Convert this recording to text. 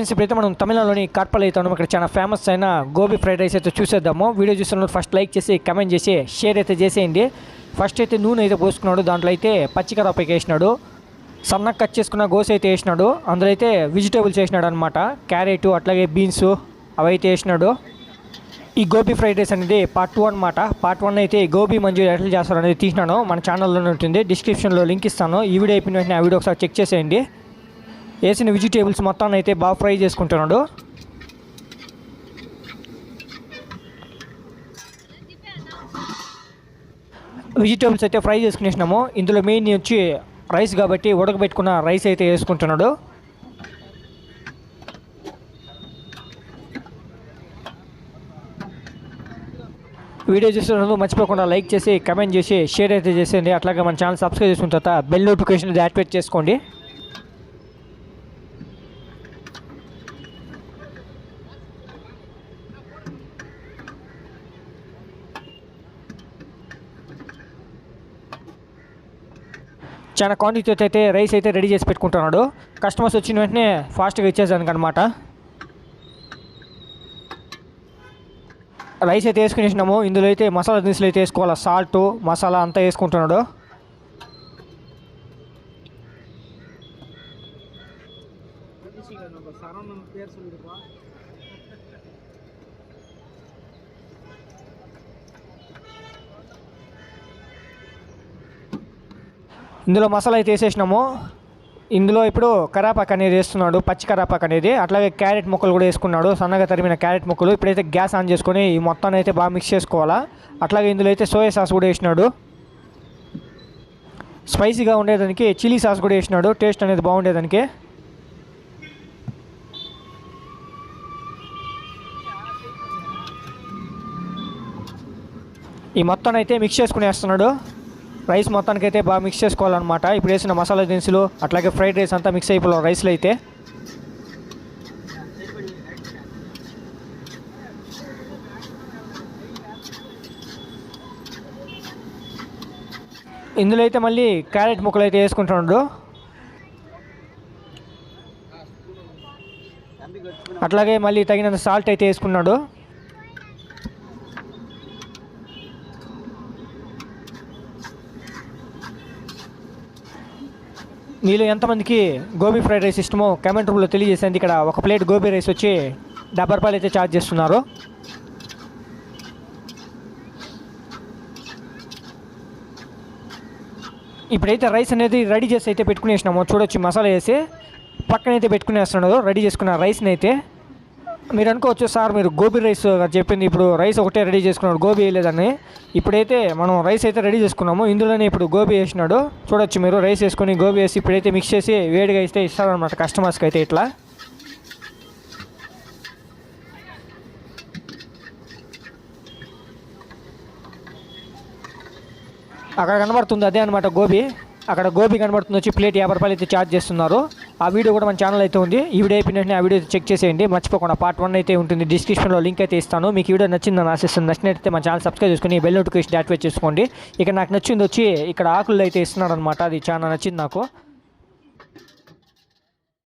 Friends ఇప్పుడైతే మనం తమిళనాడులోని కార్పల్ అయితే ఉన్నాం. ఇక్కడ చాలా ఫేమస్ అయిన గోబీ ఫ్రైడ్ రైస్ అయితే చూసేద్దాము. వీడియో చూస్తున్నప్పుడు ఫస్ట్ లైక్ చేసి కమెంట్ చేసి షేర్ అయితే చేసేయండి. ఫస్ట్ అయితే నూనె అయితే పోసుకున్నాడు. దాంట్లో అయితే పచ్చికరాపైకి వేసినాడు. సన్నగా కట్ చేసుకున్న గోస్ అయితే వేసినాడు. అందులో అయితే వెజిటేబుల్స్ వేసినాడు అనమాట క్యారెట్ అట్లాగే బీన్స్ అవి అయితే వేసినాడు. ఈ గోబీ ఫ్రైడ్ రైస్ అనేది పార్ట్ టూ అనమాట పార్ట్ వన్ అయితే గోబీ మంచూరియా ఎట్లా చేస్తారు అనేది తీసినాను. మన ఛానల్లోనే ఉంటుంది. డిస్క్రిప్షన్లో లింక్ ఇస్తాను. ఈ వీడియో అయిపోయిన వెంటనే ఆ వీడియో ఒకసారి చెక్ చేసేయండి. వేసిన వెజిటేబుల్స్ మొత్తాన్ని అయితే బాగా ఫ్రై చేసుకుంటున్నాడు. వెజిటేబుల్స్ అయితే ఫ్రై చేసుకునేసినాము. ఇందులో మెయిన్ వచ్చి రైస్ కాబట్టి ఉడకబెట్టుకున్న రైస్ అయితే వేసుకుంటున్నాడు. వీడియో చూస్తున్నందుకు మర్చిపోకుండా లైక్ చేసి కమెంట్ చేసి షేర్ అయితే చేసేయండి. అట్లాగే మన ఛానల్ సబ్స్క్రైబ్ చేసుకున్న తర్వాత బెల్ నోటిఫికేషన్ యాక్టివేట్ చేసుకోండి. చాలా క్వాంటిటీతో అయితే రైస్ అయితే రెడీ చేసి పెట్టుకుంటున్నాడు. కస్టమర్స్ వచ్చిన వెంటనే ఫాస్ట్గా ఇచ్చేసానికి అనమాట రైస్ అయితే వేసుకునేసినాము. ఇందులో అయితే మసాలా దినుసులు అయితే వేసుకోవాలి? సాల్ట్ మసాలా అంతా వేసుకుంటున్నాడు. ఇందులో మసాలా అయితే వేసేసినాము. ఇందులో ఇప్పుడు కరాపాకు అనేది వేస్తున్నాడు పచ్చి కరాపాకు అనేది. అట్లాగే క్యారెట్ ముక్కలు కూడా వేసుకున్నాడు సన్నగా తరిమిన క్యారెట్ ముక్కలు. ఇప్పుడైతే గ్యాస్ ఆన్ చేసుకొని ఈ మొత్తాన్ని అయితే బాగా మిక్స్ చేసుకోవాలా. అట్లాగే ఇందులో అయితే సోయా సాస్ కూడా వేసినాడు. స్పైసీగా ఉండేదానికి చిల్లీ సాస్ కూడా వేసినాడు. టేస్ట్ అనేది బాగుండేదానికి. ఈ మొత్తాన్ని అయితే మిక్స్ చేసుకుని వేస్తున్నాడు. రైస్ మొత్తానికి అయితే బాగా మిక్స్ చేసుకోవాలన్నమాట. ఇప్పుడు వేసిన మసాలా దినుసులు అట్లాగే ఫ్రైడ్ రైస్ అంతా మిక్స్ అయిపోవాలి రైస్లో అయితే ఇందులో అయితే మళ్ళీ క్యారెట్ ముక్కలు అయితే వేసుకుంటున్నాడు అట్లాగే మళ్ళీ తగినంత సాల్ట్ అయితే వేసుకున్నాడు. మీలో ఎంతమందికి గోబీ ఫ్రైడ్ రైస్ ఇష్టమో కామెంట్ రూమ్లో తెలియజేసేది ఇక్కడ ఒక ప్లేట్ గోబీ రైస్ వచ్చి డెబ్బై రూపాయలు అయితే ఛార్జ్ చేస్తున్నారు. ఇప్పుడైతే రైస్ అనేది రెడీ చేసి అయితే పెట్టుకునేసినాము. చూడొచ్చు మసాలా వేసి పక్కన అయితే పెట్టుకునేస్తున్నాడు. రెడీ చేసుకున్న రైస్ని అయితే మీరు అనుకోవచ్చు సార్ మీరు గోబీ రైస్ చెప్పింది ఇప్పుడు రైస్ ఒకటే రెడీ చేసుకున్నాడు గోబీ వేయలేదని. ఇప్పుడైతే మనం రైస్ అయితే రెడీ చేసుకున్నాము ఇందులోనే ఇప్పుడు గోబీ వేసినాడు. చూడొచ్చు మీరు రైస్ వేసుకొని గోబీ వేసి ఇప్పుడైతే మిక్స్ చేసి వేడిగా ఇస్తే ఇస్తారనమాట కస్టమర్స్కి అయితే ఇట్లా. అక్కడ కనబడుతుంది అదే అనమాట గోబీ. అక్కడ గోబీ కనబడుతుంది వచ్చి ప్లేట్ యాభై రూపాయలు అయితే ఛార్జ్ చేస్తున్నారు. ఆ వీడియో కూడా మన ఛానల్ అయితే ఉంది. ఈ వీడియో అయిపోయిన వెంటనే ఆ వీడియో చెక్ చేసేయండి. మర్చిపోకుండా పార్ట్ వన్ అయితే ఉంటుంది. డిస్క్రిప్షన్లో లింక్ అయితే ఇస్తాను. మీకు వీడియో నచ్చిందని ఆశిస్తుంది నచ్చినట్టయితే మన ఛానల్ సబ్స్క్రైబ్ చేసుకుని బెల్ నోటిఫికేషన్ యాక్టివేట్ చేసుకోండి. ఇక నాకు నచ్చింది వచ్చి ఇక్కడ ఆకులు అయితే ఇస్తున్నాడు అనమాట అది చాలా నచ్చింది నాకు.